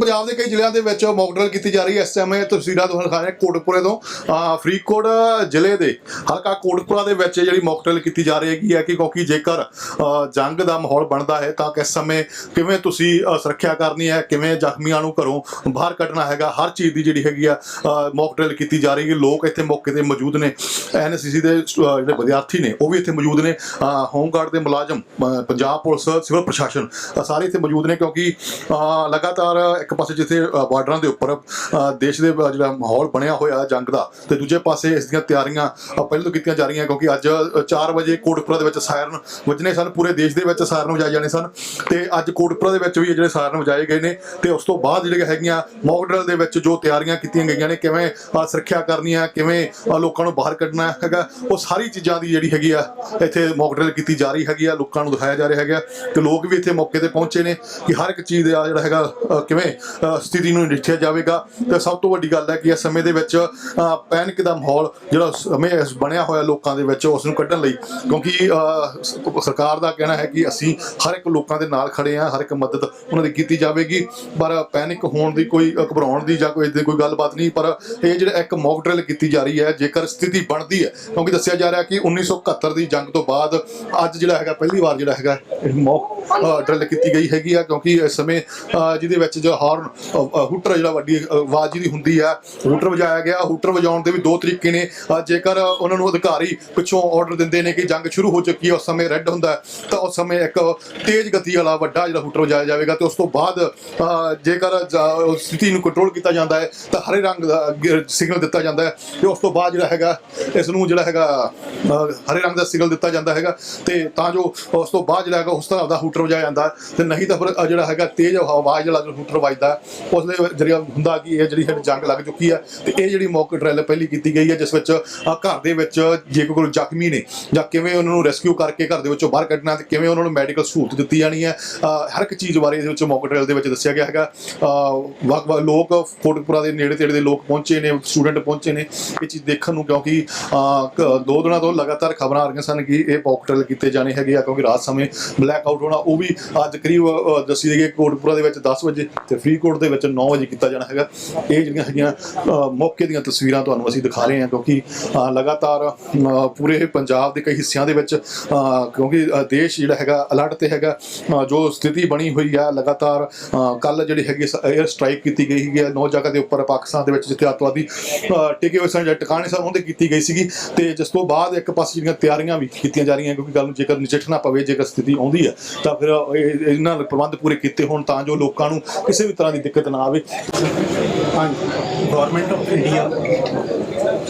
ਪੰਜਾਬ ਦੇ ਕਈ ਜ਼ਿਲ੍ਹਿਆਂ ਦੇ ਵਿੱਚ ਮੌਕ ਡਰਿਲ ਕੀਤੀ ਜਾ ਰਹੀ ਹੈ। ਇਸ ਸਮੇਂ ਤਸਵੀਰਾਂ ਤੁਹਾਨੂੰ ਦਿਖਾ ਰਹੇ ਕੋਟਪੁਰੇ ਤੋਂ ਫਰੀਦਕੋਟ ਜ਼ਿਲ੍ਹੇ ਦੇ ਹਲਕਾ ਕੋਟਕਪੁਰਾ ਦੇ ਵਿੱਚ ਜਿਹੜੀ ਮੌਕ ਡਰਿਲ ਕੀਤੀ ਜਾ ਰਹੀ ਹੈਗੀ ਹੈ ਕਿ ਕਿਉਂਕਿ ਜੇਕਰ ਜੰਗ ਦਾ ਮਾਹੌਲ ਬਣਦਾ ਹੈ ਤਾਂ ਕਿਸ ਸਮੇਂ ਕਿਵੇਂ ਤੁਸੀਂ ਸੁਰੱਖਿਆ ਕਰਨੀ ਹੈ, ਕਿਵੇਂ ਜ਼ਖਮੀਆਂ ਨੂੰ ਘਰੋਂ ਬਾਹਰ ਕੱਢਣਾ ਹੈਗਾ, ਹਰ ਚੀਜ਼ ਦੀ ਜਿਹੜੀ ਹੈਗੀ ਆ ਮੌਕ ਡਰਿਲ ਕੀਤੀ ਜਾ ਰਹੀ ਹੈ। ਲੋਕ ਇੱਥੇ ਮੌਕੇ ਤੇ ਮੌਜੂਦ ਨੇ। ਐਨਸੀਸੀ ਦੇ ਜਿਹੜੇ ਵਿਦਿਆਰਥੀ ਨੇ, ਉਹ ਵੀ ਇੱਥੇ ਮੌਜੂਦ ਨੇ। ਅਹ ਹੋਮਗਾਰਡ ਦੇ ਮੁਲਾਜ਼ਮ ਪੰਜਾਬ ਪੁਲਿਸ, ਸਿਵਲ ਪ੍ਰਸ਼ਾਸਨ ਸਾਰੇ ਇੱਥੇ ਮੌਜੂਦ ਨੇ ਕਿਉਂਕਿ, ਅਹ, ਲਗਾਤਾਰ ਇੱਕ ਪਾਸੇ ਜਿੱਥੇ ਬਾਰਡਰਾਂ ਦੇ ਉੱਪਰ ਦੇਸ਼ ਦੇ ਜਿਹੜਾ ਮਾਹੌਲ ਬਣਿਆ ਹੋਇਆ ਜੰਗ ਦਾ, ਤੇ ਦੂਜੇ ਪਾਸੇ ਇਸ ਦੀਆਂ ਤਿਆਰੀਆਂ ਪਹਿਲਾਂ ਤੋਂ ਕੀਤੀਆਂ ਜਾ ਰਹੀਆਂ, ਕਿਉਂਕਿ ਅੱਜ 4 ਵਜੇ ਕੋਟਪੁਰਾ ਦੇ ਵਿੱਚ ਸਾਇਰਨ ਵੱਜਣੇ ਸਨ, ਪੂਰੇ ਦੇਸ਼ ਦੇ ਵਿੱਚ ਸਾਇਰਨ ਵਜਾਏ ਜਾਣੇ ਸਨ, ਤੇ ਅੱਜ ਕੋਟਪੁਰਾ ਦੇ ਵਿੱਚ ਵੀ ਜਿਹੜੇ ਸਾਇਰਨ ਵਜਾਏ ਗਏ ਨੇ, ਤੇ ਉਸ ਤੋਂ ਬਾਅਦ ਜਿਹੜੀਆਂ ਹੈਗੀਆਂ ਮੌਕ ਡਰਿਲ ਦੇ ਵਿੱਚ ਜੋ ਤਿਆਰੀਆਂ ਕੀਤੀਆਂ ਗਈਆਂ ਨੇ, ਕਿਵੇਂ ਸੁਰੱਖਿਆ ਕਰਨੀ ਹੈ, ਕਿਵੇਂ ਲੋਕਾਂ ਨੂੰ ਬਾਹਰ ਕੱਢਣਾ ਹੈਗਾ, ਉਹ ਸਾਰੀ ਚੀਜ਼ਾਂ ਦੀ ਜਿਹੜੀ ਹੈਗੀ ਆ, ਇੱਥੇ ਮੌਕ ਡਰਿਲ ਕੀਤੀ ਜਾ ਰਹੀ ਹੈਗੀ ਆ, ਲੋਕਾਂ ਨੂੰ ਦਿਖਾਇਆ ਜਾ ਰਿਹਾ ਹੈਗਾ, ਤੇ ਲੋਕ ਵੀ ਇੱਥੇ ਮੌਕੇ ਤੇ ਪਹੁੰਚੇ ਨੇ, ਕਿ ਹਰ ਇੱਕ ਚੀਜ਼ ਦਾ ਜਿਹੜਾ ਹੈਗਾ ਕਿਵੇਂ ਸਥਿਤੀ ਨੂੰ ਨਿਰੀਖਿਆ ਜਾਵੇਗਾ। ਤੇ ਸਭ ਤੋਂ ਵੱਡੀ ਗੱਲ ਹੈ ਕਿ ਇਸ ਸਮੇਂ ਦੇ ਵਿੱਚ ਪੈਨਿਕ ਦਾ ਮਾਹੌਲ ਜਿਹੜਾ ਸਮੇਂ ਬਣਿਆ ਹੋਇਆ ਲੋਕਾਂ ਦੇ ਵਿੱਚ, ਉਸ ਨੂੰ ਕੱਢਣ ਲਈ। ਕਿਉਂਕਿ ਸਰਕਾਰ ਦਾ ਕਹਿਣਾ ਹੈ ਕਿ ਅਸੀਂ ਹਰ ਇੱਕ ਲੋਕਾਂ ਦੇ ਨਾਲ ਖੜੇ ਹਾਂ, ਹਰ ਇੱਕ ਮਦਦ ਉਹਨਾਂ ਦੀ ਕੀਤੀ ਜਾਵੇਗੀ। ਪਰ ਪੈਨਿਕ ਹੋਣ ਦੀ ਕੋਈ ਘਬਰਾਉਣ ਦੀ ਜਾਂ ਕੋਈ ਏਦਾਂ ਕੋਈ ਗੱਲਬਾਤ ਨਹੀਂ, ਪਰ ਇਹ ਜਿਹੜਾ ਇੱਕ ਮੌਕ ਡਰਿਲ ਕੀਤੀ ਜਾ ਰਹੀ ਹੈ, ਜੇਕਰ ਸਥਿਤੀ ਬਣਦੀ ਹੈ, ਕਿਉਂਕਿ ਦੱਸਿਆ ਜਾ ਰਿਹਾ ਕਿ 1971 ਦੀ ਜੰਗ ਤੋਂ ਬਾਅਦ ਅੱਜ ਜਿਹੜਾ ਹੈਗਾ, ਪਹਿਲੀ ਵਾਰ ਜਿਹੜਾ ਹੈਗਾ ਮੌਕ ਡਰਿਲ ਕੀਤੀ ਗਈ ਹੈਗੀ ਆ। ਕਿਉਂਕਿ ਇਸ ਸਮੇਂ ਜਿਹਦੇ ਵਿੱਚ ਜੋ ਹਾਰਨ ਹੂਟਰ ਜਿਹੜਾ ਵੱਡੀ ਆਵਾਜ਼ ਜਿਹਦੀ ਹੁੰਦੀ ਆ, ਹੂਟਰ ਵਜਾਇਆ ਗਿਆ। ਹੂਟਰ ਵਜਾਉਣ ਦੇ ਵੀ ਦੋ ਤਰੀਕੇ ਨੇ। ਜੇਕਰ ਉਹਨਾਂ ਨੂੰ ਅਧਿਕਾਰੀ ਪਿੱਛੋਂ ਆਰਡਰ ਦਿੰਦੇ ਨੇ ਕਿ ਜੰਗ ਸ਼ੁਰੂ ਹੋ ਚੁੱਕੀ ਹੈ, ਉਸ ਸਮੇਂ ਰੈੱਡ ਹੁੰਦਾ ਤਾਂ ਉਸ ਸਮੇਂ ਇੱਕ ਤੇਜ਼ ਗਤੀ ਵਾਲਾ ਵੱਡਾ ਜਿਹੜਾ ਹੂਟਰ ਵਜਾਇਆ ਜਾਵੇਗਾ ਤੇ ਉਸ ਤੋਂ ਬਾਅਦ ਜੇਕਰ ਸਥਿਤੀ ਨੂੰ ਕੰਟਰੋਲ ਕੀਤਾ ਜਾਂਦਾ ਹੈ, ਤਾਂ ਹਰੇ ਰੰਗ ਦਾ ਸਿਗਨਲ ਦਿੱਤਾ ਜਾਂਦਾ ਹੈ ਤੇ ਉਸ ਤੋਂ ਬਾਅਦ ਜਿਹੜਾ ਹੈਗਾ ਇਸ ਨੂੰ ਜਿਹੜਾ ਹੈਗਾ ਹਰੇ ਰੰਗ ਦਾ ਸਿਗਨਲ ਦਿੱਤਾ ਜਾਂਦਾ ਹੈਗਾ ਤੇ ਤਾਂ ਜੋ ਉਸ ਤੋਂ ਬਾਅਦ ਜਿਹੜਾ ਹੈਗਾ ਉਸ ਤਰ੍ਹਾਂ ਦਾ ਹੂਟਰ ਵਜਾਇਆ ਜਾਂਦਾ ਹੈ ਤੇ ਨਹੀਂ ਤਾਂ ਫਿਰ ਜਿਹੜਾ ਹੈਗਾ ਤੇਜ਼ ਆਵਾਜ਼ ਜਿਹੜਾ ਹੂਟਰ ਵੱਜਦਾ ਉਸ ਦੇ ਜਰੀਆ ਹੁੰਦਾ ਕਿ ਇਹ ਜਿਹੜੀ ਹੈ ਜੰਗ ਲੱਗ ਚੁੱਕੀ ਹੈ ਤੇ ਇਹ ਜਿਹੜੀ ਮੌਕ ਡਰਿਲ ਪਹਿਲੀ ਕੀਤੀ ਗਈ ਹੈ ਜਿਸ ਵਿੱਚ ਘਰ ਦੇ ਵਿੱਚ ਜੇ ਕੋਈ ਜ਼ਖਮੀ ਨੇ ਜਾਂ ਕਿਵੇਂ ਉਹਨਾਂ ਨੂੰ ਰੈਸਕਿਊ ਕਰਕੇ ਘਰ ਦੇ ਵਿੱਚੋਂ ਬਾਹਰ ਕੱਢਣਾ ਤੇ ਕਿਵੇਂ ਉਹਨਾਂ ਨੂੰ ਮੈਡੀਕਲ ਸਹੂਲਤ ਦਿੱਤੀ ਜਾਣੀ ਹੈ ਹਰ ਇੱਕ ਚੀਜ਼ ਬਾਰੇ ਇਹਦੇ ਵਿੱਚ ਮੌਕ ਡਰਿਲ ਦੇ ਵਿੱਚ ਦੱਸਿਆ ਗਿਆ ਹੈਗਾ। ਅਹ, ਵੱਖ ਵੱਖ ਲੋਕ ਕੋਟਕਪੁਰਾ ਦੇ ਨੇੜੇ ਤੇੜੇ ਦੇ ਲੋਕ ਪਹੁੰਚੇ ਨੇ ਸਟੂਡੈਂਟ ਪਹੁੰਚੇ ਨੇ ਇਹ ਚੀਜ਼ ਦੇਖਣ ਨੂੰ ਕਿਉਂਕਿ ਦੋ ਦਿਨਾਂ ਤੋਂ ਲਗਾਤਾਰ ਖਬਰਾਂ ਆ ਰਹੀਆਂ ਸਨ ਕਿ ਇਹ ਮੌਕ ਕੀਤੇ ਜਾਣੇ ਹੈਗੇ ਆ ਕਿਉਂਕਿ ਰਾਤ ਸਮੇਂ ਬਲੈਕ ਆਊਟ ਹੋਣਾ ਉਹ ਵੀ ਅੱਜ ਕਰੀਬ ਦੱਸੀ ਗਈ ਕੋਟਪੁਰਾ ਦੇ ਵਿੱਚ 10 ਵਜੇ ਤੇ ਫਰੀਦਕੋਟ ਦੇ ਵਿੱਚ 9 ਵਜੇ ਕੀਤਾ ਜਾਣਾ ਹੈਗਾ। ਇਹ ਜਿਹੜੀਆਂ ਹੈਗੀਆਂ ਮੌਕੇ ਦੀਆਂ ਤਸਵੀਰਾਂ ਤੁਹਾਨੂੰ ਅਸੀਂ ਦਿਖਾ ਰਹੇ ਹਾਂ ਕਿਉਂਕਿ ਲਗਾਤਾਰ ਪੂਰੇ ਪੰਜਾਬ ਦੇ ਕਈ ਹਿੱਸਿਆਂ ਦੇ ਵਿੱਚ ਕਿਉਂਕਿ ਦੇਸ਼ ਜਿਹੜਾ ਹੈਗਾ ਅਲਰਟ ਤੇ ਹੈਗਾ ਜੋ ਸਥਿਤੀ ਬਣੀ ਹੋਈ ਆ ਲਗਾਤਾਰ ਕੱਲ ਜਿਹੜੀ ਹੈਗੀ 에ਅਰ ਸਟ੍ਰਾਈਕ ਕੀਤੀ ਗਈ ਹੈਗੀ ਆ ਨੌ ਜਗ੍ਹਾ ਦੇ ਉੱਪਰ ਪਾਕਿਸਤਾਨ ਦੇ ਵਿੱਚ ਜਿੱਥੇ ਅੱਤਵਾਦੀ ਅਹ, ਟਿਕੇ ਹੋਏ ਸਨ ਜਾਂ ਟਿਕਾਣੇ ਸਨ ਉਹਦੇ ਕੀਤੀ ਗਈ ਸੀ। ਸੀਗੀ ਤੇ ਜਿਸ ਤੋਂ ਬਾਅਦ ਇੱਕ ਪਾਸੇ ਜਿਹੜੀਆਂ ਤਿਆਰੀਆਂ ਵੀ ਕੀਤੀਆਂ ਜਾ ਰਹੀਆਂ, ਕਿਉਂਕਿ ਗੱਲ ਨੂੰ ਜੇਕਰ ਨਜਿੱਠਣਾ ਪਵੇ, ਜੇਕਰ ਸਥਿਤੀ ਆਉਂਦੀ ਹੈ, ਤਾਂ ਫਿਰ ਇਹਨਾਂ ਦੇ ਪ੍ਰਬੰਧ ਪੂਰੇ ਕੀਤੇ ਹੋਣ ਤਾਂ ਜੋ ਲੋਕਾਂ ਨੂੰ ਕਿਸੇ ਵੀ ਤਰ੍ਹਾਂ ਦੀ ਦਿੱਕਤ ਨਾ ਆਵੇ। ਗਵਰਨਮੈਂਟ ਆਫ ਇੰਡੀਆ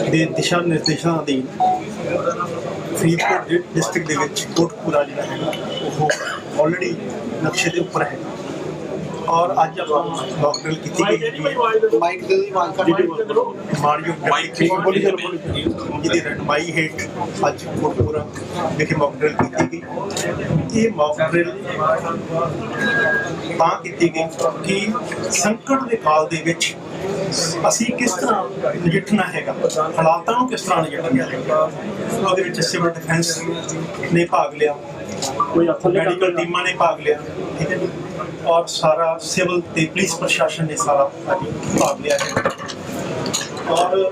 ਦੇ ਦਿਸ਼ਾ ਨਿਰਦੇਸ਼ਾਂ ਅਧੀਨ ਫਰੀਦਕੋਟ ਡਿਸਟ੍ਰਿਕਟ ਦੇ ਵਿੱਚ ਕੋਟਪੂਰਾ ਜਿਹੜਾ ਹੈਗਾ, ਉਹ ਆਲਰੇਡੀ ਨਕਸ਼ੇ ਦੇ ਉੱਪਰ ਹੈ। ਔਰ ਅੱਜ ਆਪਾਂ ਡਾਕਟਰ ਕੀਤੀ ਗਈ। ਮਾਈਕ ਦੇ ਦੀ ਮਾਈਕ ਮਾਰੀਓ। ਮਾਈਕ ਜਿਹਦੀ ਰਹਿਨਮਾਈ ਹੇਠ ਅੱਜ ਕੋਟਪੂਰਾ ਵਿਖੇ ਮੌਕ ਡਰਿਲ ਕੀਤੀ ਗਈ। ਇਹ ਮੌਕ ਡਰਿਲ ਤਾਂ ਕੀਤੀ ਗਈ ਕਿ ਸੰਕਟ ਦੇ ਕਾਲ ਦੇ ਵਿੱਚ ਅਸੀਂ ਕਿਸ ਤਰ੍ਹਾਂ ਨਜਿੱਠਣਾ ਹੈਗਾ? ਹਾਲਾਤਾਂ ਨੂੰ ਕਿਸ ਤਰ੍ਹਾਂ ਨਜਿੱਠਣਾ ਹੈਗਾ? ਉਹਦੇ ਵਿੱਚ ਸਿਵਲ ਡਿਫੈਂਸ ਨੇ ਭਾਗ ਲਿਆ। ਕੋਈ ਮੈਡੀਕਲ ਟੀਮਾਂ ਨੇ ਭਾਗ ਲਿਆ। ਠੀਕ ਹੈ ਜੀ। ਔਰ ਸਾਰਾ ਸਿਵਲ ਤੇ ਪੁਲਿਸ ਪ੍ਰਸ਼ਾਸਨ ਨੇ ਸਾਰਾ ਅੱਜ ਭਾਗ ਲਿਆ ਹੈ। ਔਰ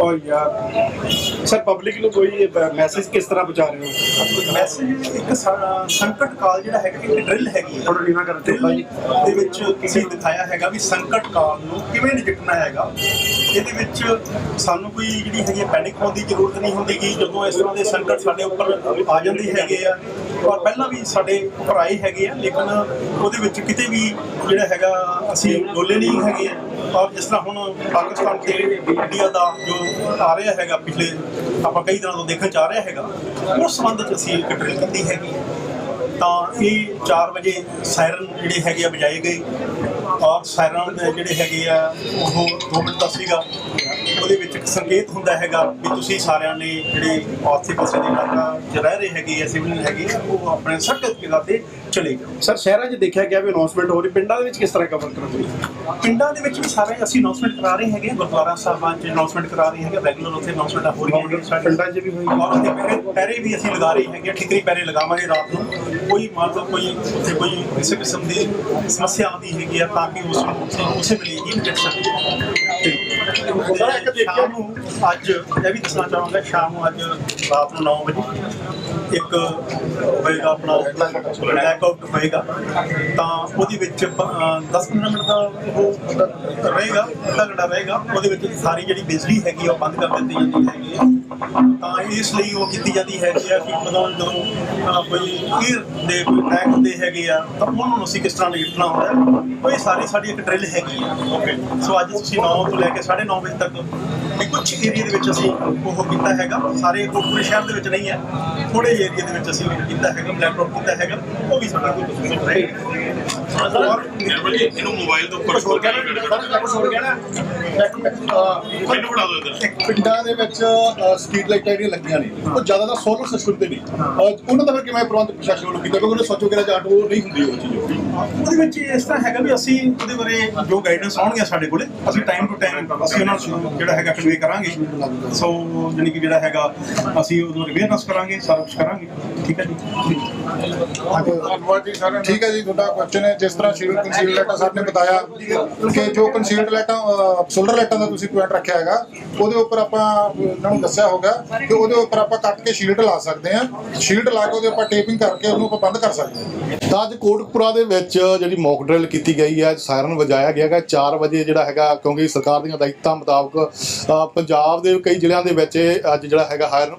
ਔਰ ਯਾਰ ਸਰ ਪਬਲਿਕ ਨੂੰ ਕੋਈ ਮੈਸੇਜ ਕਿਸ ਤਰ੍ਹਾਂ ਪਹੁੰਚਾ ਰਹੇ ਹੋ? ਮੈਸੇਜ ਇੱਕ ਸਾ- ਸੰਕਟ ਕਾਲ ਜਿਹੜਾ ਹੈਗਾ ਇੱਕ ਡਰਿਲ ਹੈਗੀ ਹੈ। ਥੋੜਾ ਨੀਵਾ ਕਰ ਦਿਓ ਡਰਿਲ ਦੇ ਵਿੱਚ ਅਸੀਂ ਦਿਖਾਇਆ ਹੈਗਾ ਵੀ ਸੰਕਟ ਕਾਲ ਨੂੰ ਕਿਵੇਂ ਨਜਿੱਠਣਾ ਹੈਗਾ। ਇਹਦੇ ਵਿੱਚ ਸਾਨੂੰ ਕੋਈ ਜਿਹੜੀ ਹੈਗੀ ਪੈਨਿਕ ਹੋਣ ਦੀ ਜ਼ਰੂਰਤ ਨਹੀਂ ਹੁੰਦੀ ਕਿ ਜਦੋਂ ਇਸ ਤਰ੍ਹਾਂ ਦੇ ਸੰਕਟ ਸਾਡੇ ਉੱਪਰ ਆ ਜਾਂਦੇ ਹੈਗੇ ਆ। ਔਰ ਪਹਿਲਾਂ ਵੀ ਸਾਡੇ ਉੱਪਰ ਆਏ ਹੈਗੇ ਆ ਲੇਕਿਨ ਉਹਦੇ ਵਿੱਚ ਕਿਤੇ ਵੀ ਜਿਹੜਾ ਹੈਗਾ ਅਸੀਂ ਡੋਲੇ ਨਹੀਂ ਹੈਗੇ ਆ। ਔਰ ਜਿਸ ਤਰ੍ਹਾਂ ਹੁਣ ਪਾਕਿਸਤਾਨ ਤੇ ਇੰਡੀਆ ਦਾ ਜੋ ਆ ਰਿਹਾ ਹੈਗਾ ਪਿਛਲੇ ਆਪਾਂ ਕਈ ਦਿਨਾਂ ਤੋਂ ਦੇਖਣ ਚ ਆ ਰਿਹਾ ਹੈਗਾ ਉਸ ਸੰਬੰਧ ਚ ਅਸੀਂ ਇੱਕ ਡਰਿਲ ਕੀਤੀ ਹੈਗੀ ਤਾਂ ਇਹ 4 ਵਜੇ ਸਾਇਰਨ ਜਿਹੜੇ ਹੈਗੇ ਆ ਵਜਾਏ ਗਏ ਔਰ ਸਾਇਰਨ ਦੇ ਜਿਹੜੇ ਹੈਗੇ ਆ ਉਹ 2 ਮਿੰਟ ਦਾ ਸੀਗਾ। ਉਹਦੇ ਵਿੱਚ ਇੱਕ ਸੰਕੇਤ ਹੁੰਦਾ ਹੈਗਾ ਵੀ ਤੁਸੀਂ ਸਾਰਿਆਂ ਨੇ ਜਿਹੜੇ ਆਸੇ ਪਾਸੇ ਦੇ ਇਲਾਕਾ 'ਚ ਰਹਿ ਰਹੇ ਹੈਗੇ ਆ ਸਿਵਲ ਹੈਗੇ ਆ, ਉਹ ਆਪਣੇ ਸਖਤ ਤੇ ਚਲੇ ਜਾਓ ਸਰ ਸ਼ਹਿਰਾਂ 'ਚ ਦੇਖਿਆ ਗਿਆ ਵੀ ਅਨਾਉਂਸਮੈਂਟ ਹੋ ਰਹੀ। ਪਿੰਡਾਂ ਦੇ ਵਿੱਚ ਕਿਸ ਤਰ੍ਹਾਂ ਕਵਰ ਕਰੋਗੇ ਪਿੰਡਾਂ ਦੇ ਵਿੱਚ ਵੀ ਸਾਰੇ ਅਸੀਂ ਅਨਾਉਂਸਮੈਂਟ ਕਰਾ ਰਹੇ ਹੈਗੇ। ਗੁਰਦੁਆਰਾ ਸਾਹਿਬਾਂ 'ਚ ਅਨਾਉਂਸਮੈਂਟ ਕਰਾ ਰਹੇ ਹੈਗੇ। ਰੈਗੂਲਰ ਉੱਥੇ ਅਨਾਉਂਸਮੈਂਟਾਂ ਹੋ ਹੈਗੀਆਂ ਸਾਡੇ ਪਿੰਡਾਂ 'ਚ ਵੀ ਹੋਈ ਔਰ ਉੱਥੇ ਪਹਿਰੇ ਪਹਿਰੇ ਵੀ ਅਸੀਂ ਲਗਾ ਰਹੇ ਹੈਗੇ। ਠਿਕਰੀ ਪਹਿਰੇ ਲਗਾਵਾਂਗੇ ਰਾਤ ਨੂੰ। ਕੋਈ ਮੰਨ ਲਓ ਕੋਈ ਉੱਥੇ ਕੋਈ ਕਿਸੇ ਕਿਸਮ ਦੀ ਸਮੱਸਿਆ ਆਉਂਦੀ ਹੈਗੀ ਆ ਤਾਂ ਕਿ ਉਸ ਨੂੰ ਉਸੇ ਵੇਲੇ ਹੀ ਨਿਪਟ ਸਕੀਏ ਸਰ, ਇੱਕ ਦੇਖਿਆ- ਨੂੰ ਅੱਜ ਇਹ ਵੀ ਦੱਸਣਾ ਚਾਹਾਂਗਾ ਸ਼ਾਮ ਨੂੰ ਅੱਜ ਰਾਤ ਨੂੰ 9 ਵਜੇ ਇੱਕ ਹੋਏਗਾ ਆਪਣਾ ਬਲੈਕ ਆਊਟ ਹੋਏਗਾ, ਤਾਂ ਉਹਦੇ ਵਿੱਚ 10-15 ਮਿੰਟ ਦਾ ਉਹ ਰਹੇਗਾ ਅੱਧਾ ਘੰਟਾ ਰਹੇਗਾ, ਉਹਦੇ ਵਿੱਚ ਸਾਰੀ ਜਿਹੜੀ ਬਿਜਲੀ ਹੈਗੀ ਆ ਉਹ ਬੰਦ ਕਰ ਦਿੱਤੀ ਜਾਂਦੀ ਹੈਗੀ ਆ। ਤਾਂ ਇਸ ਲਈ ਉਹ ਕੀਤੀ ਜਾਂਦੀ ਹੈਗੀ ਆ ਕਿ ਜਦੋਂ ਜਦੋਂ ਕੋਈ ਈਰ ਦੇ, ਕੋਈ ਅਟੈਕ ਹੁੰਦੇ ਹੈਗੇ ਆ, ਤਾਂ ਉਹਨਾਂ ਨੂੰ ਅਸੀਂ ਕਿਸ ਤਰ੍ਹਾਂ ਨਜਿੱਠਣਾ ਹੁੰਦਾ ਉਹ ਇਹ ਸਾਰੀ ਸਾਡੀ ਇੱਕ ਡਰਿਲ ਹੈਗੀ ਆ। ਓਕੇ ਸੋ ਅੱਜ ਤੁਸੀਂ 9 ਤੋਂ ਲੈ ਕੇ 9:30 ਵਜੇ ਤੱਕ ਵੀ ਕੁਝ ਏਰੀਆ ਦੇ ਵਿੱਚ ਅਸੀਂ ਉਹ ਕੀਤਾ ਹੈਗਾ। ਸਾਰੇ ਕੋਟਪੁਰੇ ਸ਼ਹਿਰ ਦੇ ਵਿੱਚ ਨਹੀਂ ਹੈ। ਥੋੜੇ ਏਰੀਆ ਦੇ ਵਿੱਚ ਅਸੀਂ ਕੀਤਾ ਹੈਗਾ ਬਲੈਕ ਕੀਤਾ ਹੈਗਾ। ਉਹ ਵੀ ਸਾਡਾ ਕੋਈ ਕਸੂਰ ਨਹੀਂ। ਔਰ ਇਹਨੂੰ ਮੋਬਾਈਲ ਦੇ ਉੱਪਰ ਖੋਲ ਕੇ ਮੈਨੂੰ ਫੜਾ ਦਿਓ ਇੱਧਰ ਪਿੰਡਾਂ ਦੇ ਵਿੱਚ ਸਟਰੀਟ ਲਾਈਟਾਂ ਜਿਹੜੀਆਂ ਲੱਗੀਆਂ ਨੇ ਉਹ ਜ਼ਿਆਦਾਤਰ ਸੋਲਰ ਸਿਸਟਮ ਤੇ ਨਹੀਂ। ਅਹ, ਉਹਨਾਂ ਦਾ ਫਿਰ ਕਿਵੇਂ ਪ੍ਰਬੰਧ ਪ੍ਰਸ਼ਾਸਨ ਵੱਲੋਂ ਕੀਤਾ? ਕਿਉਂਕਿ ਉਹਨੇ ਸੱਚੋ ਕਿਹੜਾ ਜਾਟ ਉਹ ਨਹੀਂ ਹੁੰਦੀ ਉਹ ਚੀਜ਼। ਉਹਦੇ ਵਿੱਚ ਇਸ ਤਰ੍ਹਾਂ ਹੈਗਾ ਵੀ ਅਸੀਂ ਉਹਦੇ ਬਾਰੇ ਜੋ ਗਾਈਡੈਂਸ ਆਉਣਗੀਆਂ ਸਾਡੇ ਕੋਲੇ ਅਸੀਂ ਟਾਈਮ ਟੂ ਟਾਈਮ ਅਸੀਂ ਉਹਨਾਂ ਨੂੰ ਜਿਹੜਾ ਹੈਗਾ ਕਨਵੇ ਕਰਾਂਗੇ। ਸੋ ਜਾਣੀ ਕਿ ਜਿਹੜਾ ਹੈਗਾ ਅਸੀਂ ਉਹਨੂੰ ਅਵੇਅਰਨੈਸ ਕਰਾਂਗੇ ਸਾਰਾ ਕੁਝ ਕਰਾਂਗੇ। ਠੀਕ ਹੈ ਜੀ? ਧੰਨਵਾਦ ਜੀ ਸਾਰਿਆਂ ਠੀਕ ਹੈ ਜੀ ਤੁਹਾਡਾ ਕੁਐਸਚਨ ਹੈ। ਜਿਸ ਤਰ੍ਹਾਂ ਸ਼੍ਰੀ ਕੰਸੀਲ ਲੈਟਰ ਸਾਹਿਬ ਨੇ ਬਤਾਇਆ ਕਿ ਜੋ ਕੰਸੀਲਡ ਲੈਟਾਂ ਸੋਲਰ ਲੈਟਾਂ ਦਾ ਤੁਸੀਂ ਪੁਆਇੰਟ ਰੱਖਿਆ ਹੈਗਾ, ਉਹਦੇ ਉੱਪਰ ਆਪਾਂ ਇਹਨਾਂ ਨੂੰ ਦੱਸਿਆ ਹੋਗਾ ਕਿ ਉਹਦੇ ਉੱਪਰ ਆਪਾਂ ਕੱਟ ਕੇ ਸ਼ੀਲਡ ਲਾ ਸਕਦੇ ਹਾਂ। ਸ਼ੀਲਡ ਲਾ ਕੇ ਉਹਦੇ ਉੱਪਰ ਟੇਪਿੰਗ ਕਰਕੇ ਉਹਨੂੰ ਆਪਾਂ ਬੰਦ ਕਰ ਸਕਦੇ ਹਾਂ। ਤਾਂ ਅੱਜ ਕੋਟਕਪੁਰਾ ਦੇ ਵਿੱਚ ਜਿਹੜੀ ਮੌਕ ਡਰਿਲ ਕੀਤੀ ਗਈ ਹੈ ਸਾਇਰਨ ਵਜਾਇਆ ਗਿਆ ਹੈਗਾ 4 ਵਜੇ ਜਿਹੜਾ ਹੈਗਾ, ਕਿਉਂਕਿ ਸਰਕਾਰ ਦੀਆਂ ਹਦਾਇਤਾਂ ਮੁਤਾਬਕ ਪੰਜਾਬ ਦੇ ਕਈ ਜ਼ਿਲ੍ਹਿਆਂ ਦੇ ਵਿੱਚ ਅੱਜ ਜਿਹੜਾ ਹੈਗਾ, ਹਾਇਰ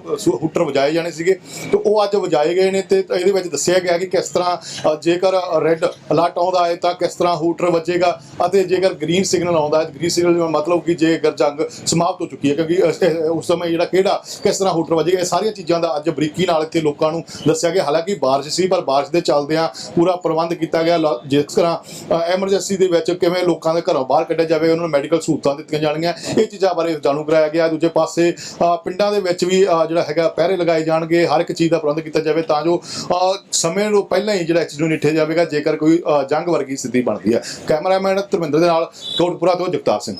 ਹੂਟਰ ਵਜਾਏ ਜਾਣੇ ਸੀਗੇ। ਤੇ ਉਹ ਅੱਜ ਵਜਾਏ ਗਏ ਨੇ ਤੇ ਇਹਦੇ ਵਿੱਚ ਦੱਸਿਆ ਗਿਆ ਕਿ ਕਿਸ ਤਰ੍ਹਾਂ ਜੇਕਰ ਰੈੱਡ ਅਲਰਟ ਆਉਂਦਾ ਹੈ ਤਾਂ ਕਿਸ ਤਰ੍ਹਾਂ ਹੂਟਰ ਵੱਜੇਗਾ ਅਤੇ ਜੇਕਰ ਗ੍ਰੀਨ ਸਿਗਨਲ ਆਉਂਦਾ ਹੈ ਗ੍ਰੀਨ ਸਿਗਨਲ ਦਾ ਮਤਲਬ ਕਿ ਜੇਕਰ ਜੰਗ ਸਮਾਪਤ ਹੋ ਚੁੱਕੀ ਹੈ ਕਿਉਂਕਿ ਉਸ- ਸਮੇਂ ਜਿਹੜਾ ਕਿਹੜਾ ਕਿਸ ਤਰ੍ਹਾਂ ਹੂਟਰ ਵੱਜੇਗਾ, ਇਹ ਸਾਰੀਆਂ ਚੀਜ਼ਾਂ ਦਾ ਅੱਜ ਬਰੀਕੀ ਨਾਲ ਇੱਥੇ ਲੋਕਾਂ ਨੂੰ ਦੱਸਿਆ ਗਿਆ। ਹਾਲਾਂਕਿ ਬਾਰਿਸ਼ ਸੀ, ਪਰ ਬਾਰਿਸ਼ ਦੇ ਚੱਲਦਿਆਂ ਪੂਰਾ ਪ੍ਰਬੰਧ ਕੀਤਾ ਗਿਆ। ਲ- ਜਿਸ ਤਰ੍ਹਾਂ ਐਮਰਜੈਂਸੀ ਦੇ ਵਿੱਚ ਕਿਵੇਂ ਲੋਕਾਂ ਦੇ ਘਰੋਂ ਬਾਹਰ ਕੱਢਿਆ ਜਾਵੇ, ਉਹਨਾਂ ਨੂੰ ਮੈਡੀਕਲ ਸਹੂਲਤਾਂ ਦਿੱਤੀਆਂ ਜਾਣਗੀਆਂ। ਇਹ ਚੀਜ਼ਾਂ ਬਾਰੇ ਜਾਣੂ ਕਰਾਇਆ ਗਿਆ। ਦੂਜੇ ਪਾਸੇ ਪਿੰਡਾਂ ਦੇ ਵਿੱਚ ਵੀ ਜਿਹੜਾ ਹੈਗਾ ਪਹਿਰੇ ਲਗਾਏ ਜਾਣਗੇ। ਹਰ ਇੱਕ ਚੀਜ਼ ਦਾ ਪ੍ਰਬੰਧ ਕੀਤਾ ਜਾਵੇ ਤਾਂ ਜੋ ਸਮੇਂ ਨੂੰ ਪਹਿਲਾਂ ਹੀ ਜਿਹੜਾ ਐਕਸੀਡੈਂਟ ਨੂੰ ਨਿੱਠਿਆ ਜਾਵੇਗਾ। ਜੇਕਰ ਕੋਈ ਜੰਗ ਵਰਗੀ ਸਥਿਤੀ ਬਣਦੀ ਹੈ। ਕੈਮਰਾਮੈਨ ਧਰਮਿੰਦਰ ਦੇ ਨਾਲ ਕੋਟਪੁਰਾ ਤੋਂ ਜਗਤਾਰ ਸਿੰਘ।